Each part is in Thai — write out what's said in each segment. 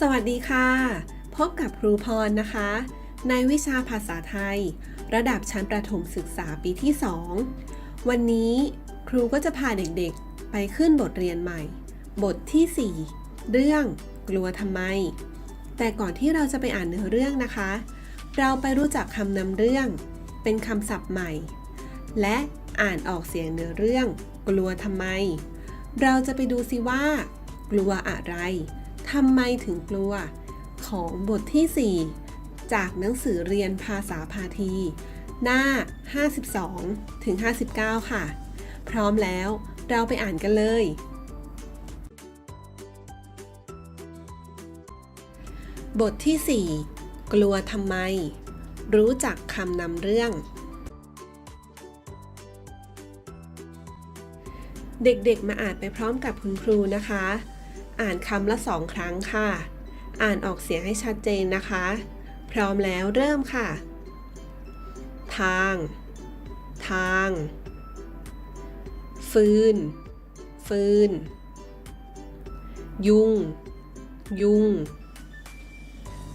สวัสดีค่ะ พบกับครูพรนะคะ ในวิชาภาษาไทย ระดับชั้นประถมศึกษาปีที่ 2 วันนี้ครูก็จะพาเด็กๆ ไปขึ้นบทเรียนใหม่ บทที่ 4 เรื่องกลัวทำไม แต่ก่อนที่เราจะไปอ่านเนื้อเรื่องนะคะ เราไปรู้จักคำนำเรื่อง เป็นคำศัพท์ใหม่ และอ่านออกเสียงเนื้อเรื่อง กลัวทำไม เราจะไปดูซิว่า กลัวอะไร ทำไมถึงกลัว ของบทที่ 4 จากหนังสือเรียนภาษาพาที หน้า 52 ถึง 59 ค่ะ พร้อมแล้วเราไปอ่านกันเลย บทที่ 4 กลัวทำไม รู้จักคำนำเรื่อง เด็กๆมาอ่านไปพร้อมกับคุณครูนะคะ อ่านคำละสองครั้งค่ะ อ่านออกเสียงให้ชัดเจนนะคะ พร้อมแล้วเริ่มค่ะ ทาง ทาง ฟืน ฟืน ยุง ยุง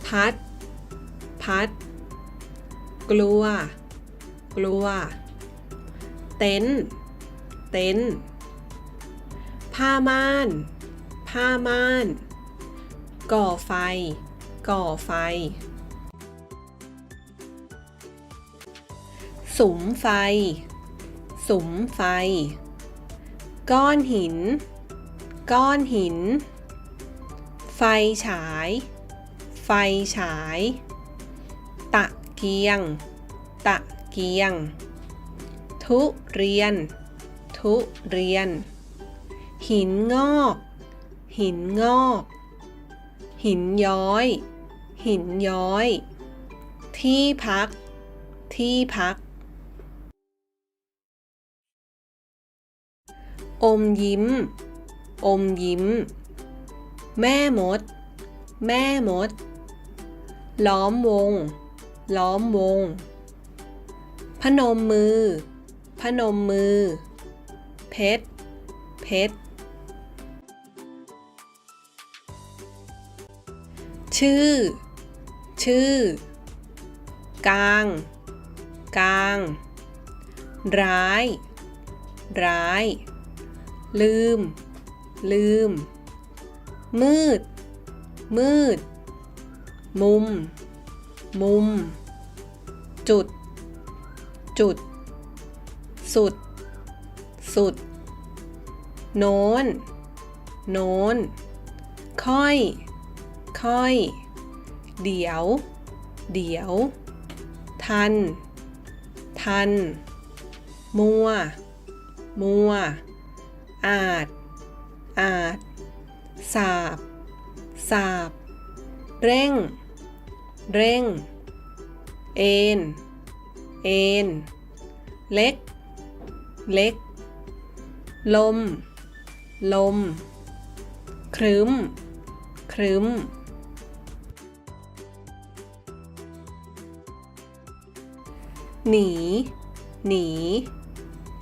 พัด พัด กลัว กลัว เต็นเต็นผ้าม่าน ผ้าม่าน ก่อไฟ ก่อไฟ สุมไฟ สุมไฟ ก้อนหิน ก้อนหิน ไฟฉาย ไฟฉาย ตะเกียง ตะเกียง ทุเรียน ทุเรียน หินงอก หินงอก หินย้อย หินย้อย ที่พัก ที่พัก อมยิ้ม อมยิ้ม แม่มด แม่มด ล้อมวง ล้อมวง พนมมือ พนมมือ เพชร เพชร ชื่อ ชื่อ กลาง กลาง ร้าย ร้าย ลืม ลืม มืด มืด มุม มุม จุด จุด สุด สุด โน้น โน้น ค่อย ค่อย เดี๋ยว เดี๋ยว ทัน ทัน มัว มัว อาจ อาจ สาบ สาบ เร่ง เร่ง เอ็น เอ็น เล็ก เล็ก ลม ลม ครึ้ม ครึ้ม หนี หนี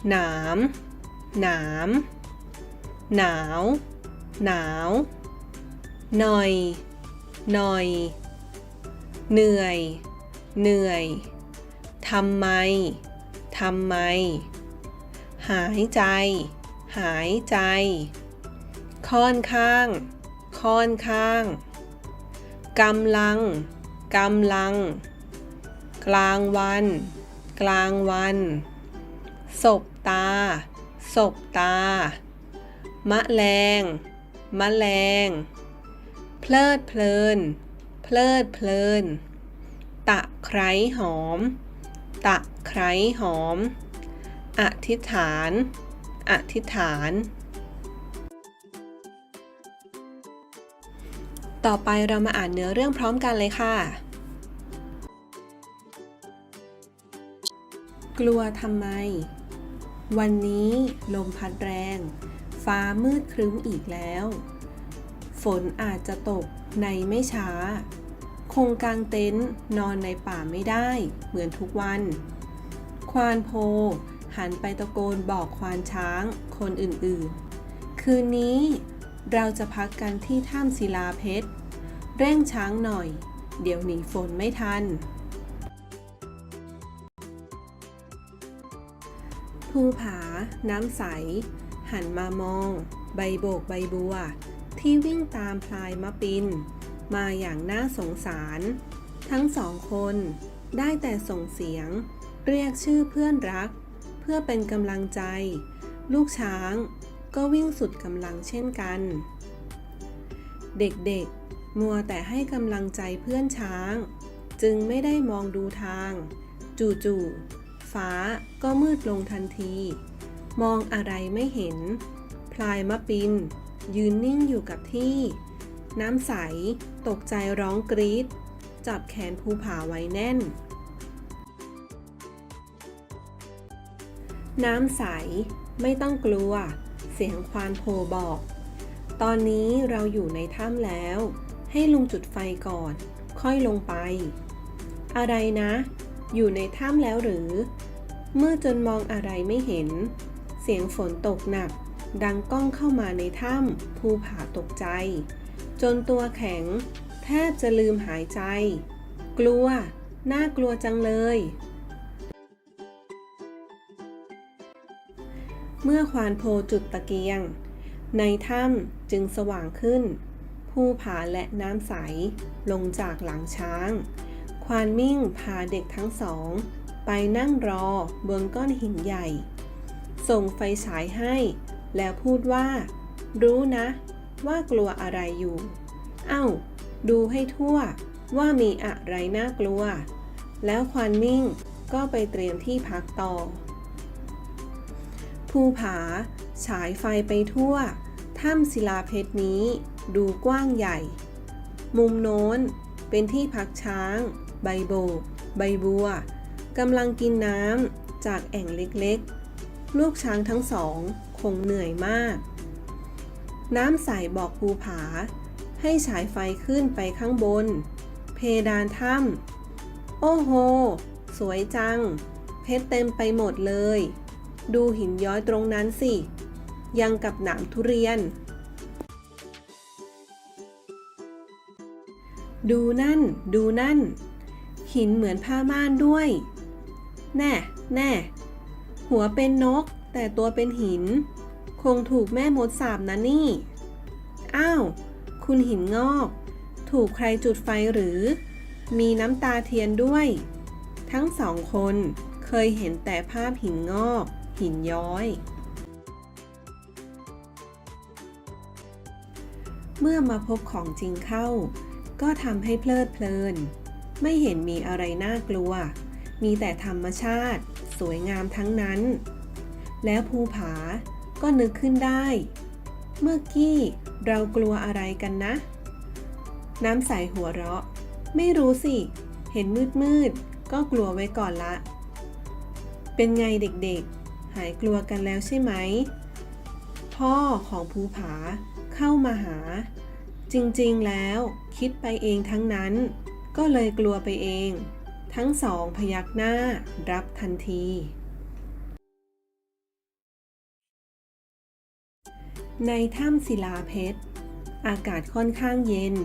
หนาม หนาม หนาว หนาว หน่อย หน่อย เหนื่อย เหนื่อย ทำไม ทำไม หายใจ หายใจ ค่อนข้าง ค่อนข้าง กำลัง กำลัง กลางวัน กลางวัน ศบตา ศบตา มะแรงมะแรง เพลิดเพลิน เพลิดเพลิน ตะไคร้หอม ตะไคร้หอม อธิษฐาน อธิษฐาน ต่อไปเรามาอ่านเนื้อเรื่องพร้อมกันเลยค่ะ กลัวทำไม วันนี้ลมพัดแรง ฟ้ามืดครึ้มอีกแล้ว ฝนอาจจะตกในไม่ช้า คงกางเต็นท์นอนในป่าไม่ได้เหมือนทุกวัน ควานโพ หันไปตะโกนบอกควานช้างคนอื่นๆ คืนนี้เราจะพักกันที่ถ้ำศิลาเพชร เร่งช้างหน่อย เดี๋ยวหนีฝนไม่ทัน ภูผา น้ำใส หันมามอง ใบโบกใบบัว ที่วิ่งตามพลายมะปิน มาอย่างน่าสงสาร ทั้งสองคนได้แต่ส่งเสียง เรียกชื่อเพื่อนรัก เพื่อเป็นกำลังใจ ลูกช้างก็วิ่งสุดกำลังเช่นกัน เด็กๆ มัวแต่ให้กำลังใจเพื่อนช้าง จึงไม่ได้มองดูทาง จู่ๆ ฟ้าก็มืดลงทันที มองอะไรไม่เห็น พลายมะปิน ยืนนิ่งอยู่กับที่ น้ำใส ตกใจร้องกรีด จับแขนภูผาไว้แน่น น้ำใส ไม่ต้องกลัว เสียงควานโพบอก ตอนนี้เราอยู่ในถ้ำแล้ว ให้ลุงจุดไฟก่อน ค่อยลงไป อะไรนะ อยู่ในถ้ำแล้วหรือเมื่อจนมองอะไรไม่เห็น เสียงฝนตกหนัก ดังก้องเข้ามาในถ้ำภูผาตกใจ จนตัวแข็ง แทบจะลืมหายใจ กลัว น่ากลัวจังเลย เมื่อควานโพจุดตะเกียง ในถ้ำจึงสว่างขึ้น ภูผาและน้ำใสลงจากหลังช้าง ควานมิ่งพาเด็กทั้งสอง ไปนั่งรอบนก้อนหินใหญ่ ส่งไฟฉายให้ แล้วพูดว่า รู้นะ ว่ากลัวอะไรอยู่ เอ้า ดูให้ทั่วว่ามีอะไรน่ากลัว แล้วควานมิ่งก็ไปเตรียมที่พักต่อ ภูผา ฉายไฟไปทั่ว ถ้ำศิลาเพชรนี้ดูกว้างใหญ่ มุมโน้นเป็นที่พักช้าง ใบโบก ใบบัวกำลังกินน้ำจากแอ่งเล็กๆ ลูกช้างทั้งสองคงเหนื่อยมาก น้ำใสบอกภูผา ให้ฉายไฟขึ้นไปข้างบน เพดานถ้ำโอ้โห สวยจัง เพชรเต็มไปหมดเลย ดูหินย้อยตรงนั้นสิ ยังกับหนามทุเรียน ดูนั่น ดูนั่น หินเหมือนผ้าม่านด้วย แน่ แน่ หัวเป็นนก แต่ตัวเป็นหิน คงถูกแม่มดสาบนะนี่ อ้าว คุณหินงอก ถูกใครจุดไฟหรือ มีน้ำตาเทียนด้วย ทั้งสองคนเคยเห็นแต่ภาพหินงอก หินย้อย เมื่อมาพบของจริงเข้า ก็ทำให้เพลิดเพลิน ไม่เห็นมีอะไรน่ากลัว มีแต่ธรรมชาติ สวยงามทั้งนั้น แล้วภูผาก็นึกขึ้นได้ เมื่อกี้เรากลัวอะไรกันนะ น้ำใสหัวเราะ ไม่รู้สิ เห็นมืดมืดก็กลัวไว้ก่อนละ เป็นไงเด็กๆ หายกลัวกันแล้วใช่ไหม พ่อของภูผาเข้ามาหา จริงๆแล้วคิดไปเองทั้งนั้น ก็เลยกลัวไปเอง ทั้งสองพยักหน้ารับทันที ในถ้ำศิลาเพชร อากาศค่อนข้างเย็น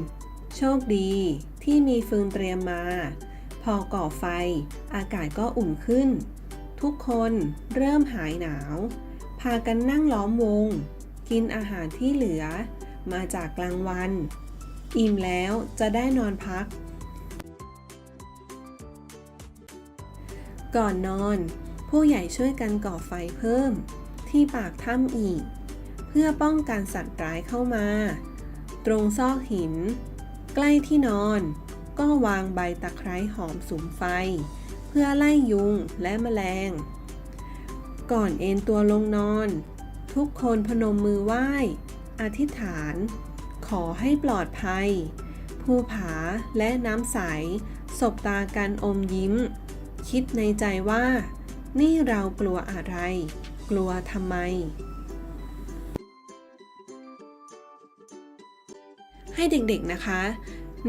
โชคดีที่มีฟืนเตรียมมา พอก่อไฟ อากาศก็อุ่นขึ้น ทุกคนเริ่มหายหนาว พากันนั่งล้อมวง กินอาหารที่เหลือมาจากกลางวัน อิ่มแล้วจะได้นอนพัก ก่อนนอน ผู้ใหญ่ช่วยกันก่อไฟเพิ่ม ที่ปากถ้ำอีก เพื่อป้องกันสัตว์ร้ายเข้ามา ตรงซอกหิน ใกล้ที่นอน ก็วางใบตะไคร้หอมสุมไฟ เพื่อไล่ยุงและแมลง ก่อนเอนตัวลงนอน ทุกคนพนมมือไหว้ อธิษฐาน ขอให้ปลอดภัย ภูผาและน้ำใส สบตากันอมยิ้ม คิดในใจว่า นี่เรากลัวอะไร กลัวทำไม ให้เด็กๆนะคะ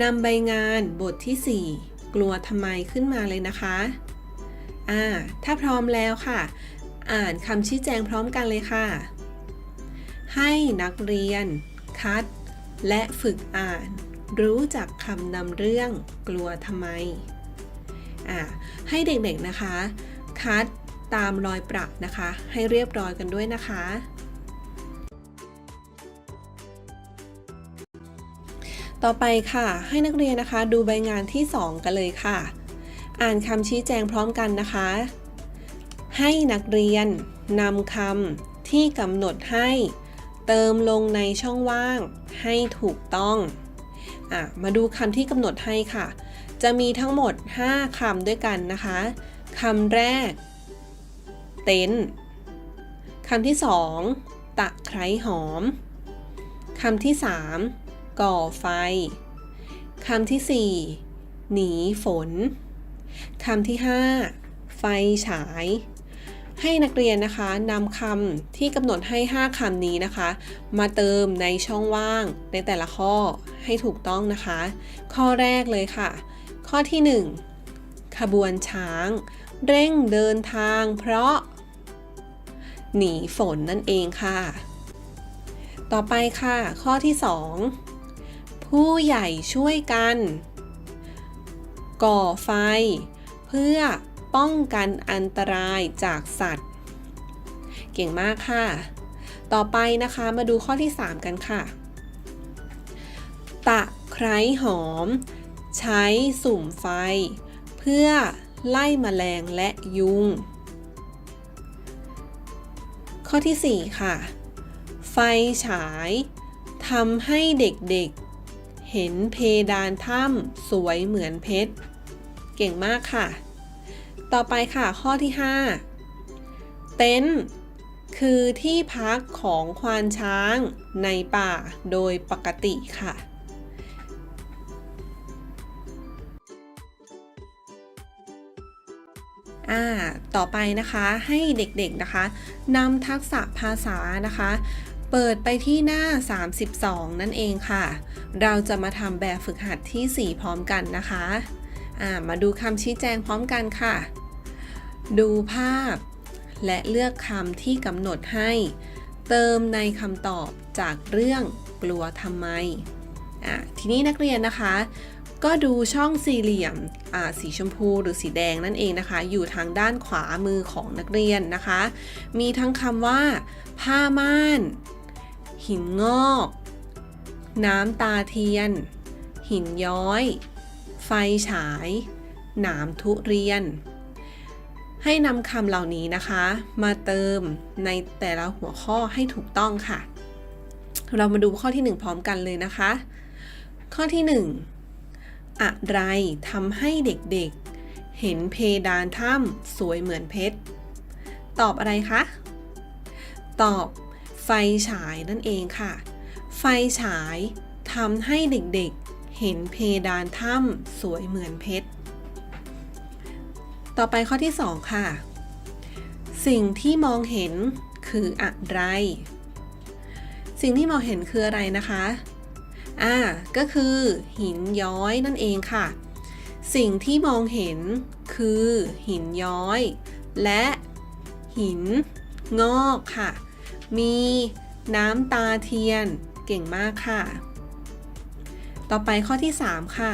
นำใบงานบทที่ 4 กลัวทำไมขึ้นมาเลยนะคะอ่าถ้าพร้อมแล้วค่ะ อ่านคำชี้แจงพร้อมกันเลยค่ะ ให้นักเรียน คัด และฝึกอ่าน รู้จักคำนำเรื่อง กลัวทำไม อ่าให้เด็กๆนะคะคัดตามรอยประนะคะ ให้เรียบร้อยกันด้วยนะคะ ต่อไปค่ะให้นักเรียนนะคะดูใบงานที่ 2 กันเลยค่ะ อ่านคำชี้แจงพร้อมกันนะคะ ให้นักเรียนนำคำที่กำหนดให้ เติมลงในช่องว่างให้ถูกต้อง อะมาดูคำที่กำหนดให้ค่ะ จะมีทั้งหมด 5คำด้วยกันนะคะคำแรก เต็นคำที่สองตะไคร้หอมคำที่สามก่อไฟคำที่สี่หนีฝนคำที่ห้าไฟฉาย ให้นักเรียนนะคะนำคำที่กำหนดให้ 5คำนี้นะคะ มาเติมในช่องว่างในแต่ละข้อให้ถูกต้องนะคะ ข้อแรกเลยค่ะ ข้อที่ 1 ขบวนช้าง เร่งเดินทาง เพราะ หนีฝนนั่นเองค่ะ ต่อไปค่ะ ข้อที่ 2 ผู้ใหญ่ช่วยกัน ก่อไฟ เพื่อ ป้องกันอันตรายจากสัตว์ เก่งมากค่ะ ต่อไปนะคะมาดูข้อที่ 3 กันค่ะ ตะไคร้หอม ใช้สุ่มไฟ เพื่อไล่แมลงและยุง ข้อที่ 4 ค่ะ ไฟฉายทำให้เด็กๆ เห็นเพดานถ้ำสวยเหมือนเพชร เก่งมากค่ะ ต่อไปค่ะข้อที่ 5 เต็นท์คือที่พักของควานช้างในป่าโดยปกติค่ะ อ่า ต่อไปนะคะให้เด็กๆนะคะนำทักษะภาษานะคะ เปิดไปที่หน้า 32 นั่นเองค่ะ เราจะมาทำแบบฝึกหัดที่ 4 พร้อมกันนะคะ มาดูคำชี้แจงพร้อมกันค่ะ ดูภาพ และเลือกคำที่กำหนดให้ เติมในคำตอบจากเรื่องกลัวทำไมอะทีนี้นักเรียนนะคะ ก็ดูช่องสี่เหลี่ยมอ่าสีชมพูหรือสีแดงนั่นเองนะคะ อยู่ทางด้านขวามือของนักเรียนนะคะ มีทั้งคำว่า ผ้าม่าน หินงอก น้ำตาเทียน หินย้อย ไฟฉาย หนามทุเรียน ให้นำคำเหล่านี้นะคะ มาเติมในแต่ละหัวข้อให้ถูกต้องค่ะ เรามาดูข้อที่ 1 พร้อมกันเลยนะคะ ข้อที่ 1 อะไรทำให้เด็กๆ เห็นเพดานถ้ำสวยเหมือนเพชร ตอบอะไรคะ ตอบไฟฉายนั่นเองค่ะ ไฟฉายทำให้เด็กๆ เห็นเพดานถ้ำสวยเหมือนเพชร ต่อไปข้อที่ 2 ค่ะ สิ่งที่มองเห็นคืออะไร สิ่งที่มองเห็นคืออะไรนะคะ อ่า ก็คือหินย้อยนั่นเองค่ะ สิ่งที่มองเห็นคือหินย้อย และหินงอกค่ะ มีน้ำตาเทียนเก่งมากค่ะ ต่อไปข้อที่ 3 ค่ะ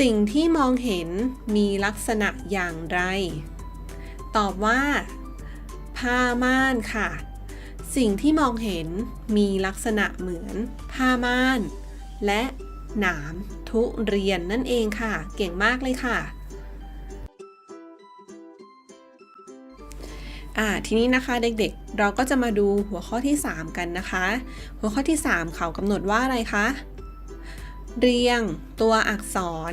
สิ่งที่มองเห็นมีลักษณะอย่างไร ตอบว่า ผ้าม่านค่ะ สิ่งที่มองเห็นมีลักษณะเหมือน ผ้าม่าน และหนามทุเรียนนั่นเองค่ะ เก่งมากเลยค่ะ่าทีนี้นะคะเด็กๆ เราก็จะมาดูหัวข้อที่ 3 กันนะคะ หัวข้อที่ 3 เขากำหนดว่าอะไรคะ เรียงตัวอักษร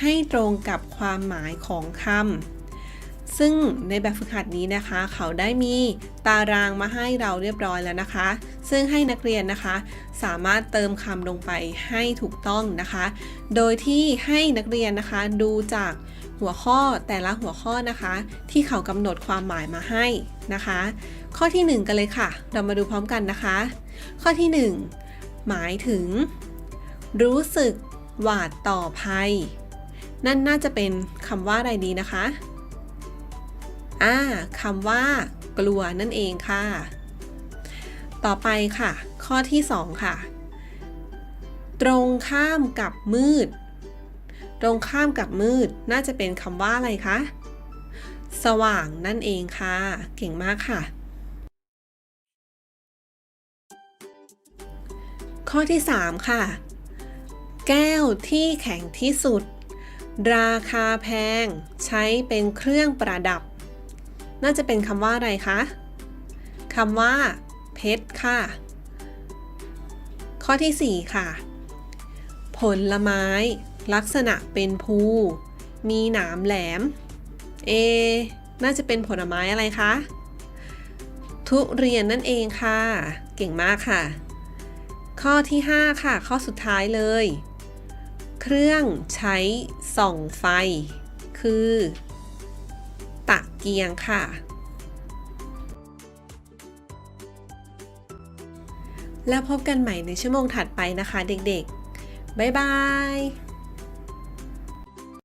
ให้ตรงกับความหมายของคำ ซึ่งในแบบฝึกหัดนี้นะคะ เขาได้มีตารางมาให้เราเรียบร้อยแล้วนะคะ ซึ่งให้นักเรียนนะคะ สามารถเติมคำลงไปให้ถูกต้องนะคะ โดยที่ให้นักเรียนนะคะดูจากหัวข้อแต่ละหัวข้อนะคะ ที่เขากำหนดความหมายมาให้นะคะ ข้อที่ 1 กันเลยค่ะ เรามาดูพร้อมกันนะคะ ข้อที่ 1 หมายถึง รู้สึกหวาดต่อภัย นั่นน่าจะเป็นคำว่าอะไรดีนะคะ อ่าคำว่า กลัวนั่นเองค่ะ ต่อไปค่ะ ข้อที่ 2 ค่ะ ตรงข้ามกับมืด ตรงข้ามกับมืด น่าจะเป็นคำว่าอะไรคะ สว่างนั่นเองค่ะ เก่งมากค่ะข้อที่ 3 ค่ะ แก้วที่แข็งที่สุด ราคาแพง ใช้เป็นเครื่องประดับ น่าจะเป็นคำว่าอะไรคะคำว่า เพชรค่ะ ข้อที่ 4 ค่ะ ผลไม้ ลักษณะเป็นภูมีหนามแหลม เอ น่าจะเป็นผลไม้อะไรคะ ทุเรียนนั่นเองค่ะ เก่งมากค่ะ ข้อที่ 5 ค่ะ ข้อสุดท้ายเลย เครื่องใช้ส่องไฟ คือ ตะเกียงค่ะ แล้วพบกันใหม่ในชั่วโมงถัดไปนะคะเด็กๆ บ๊ายบาย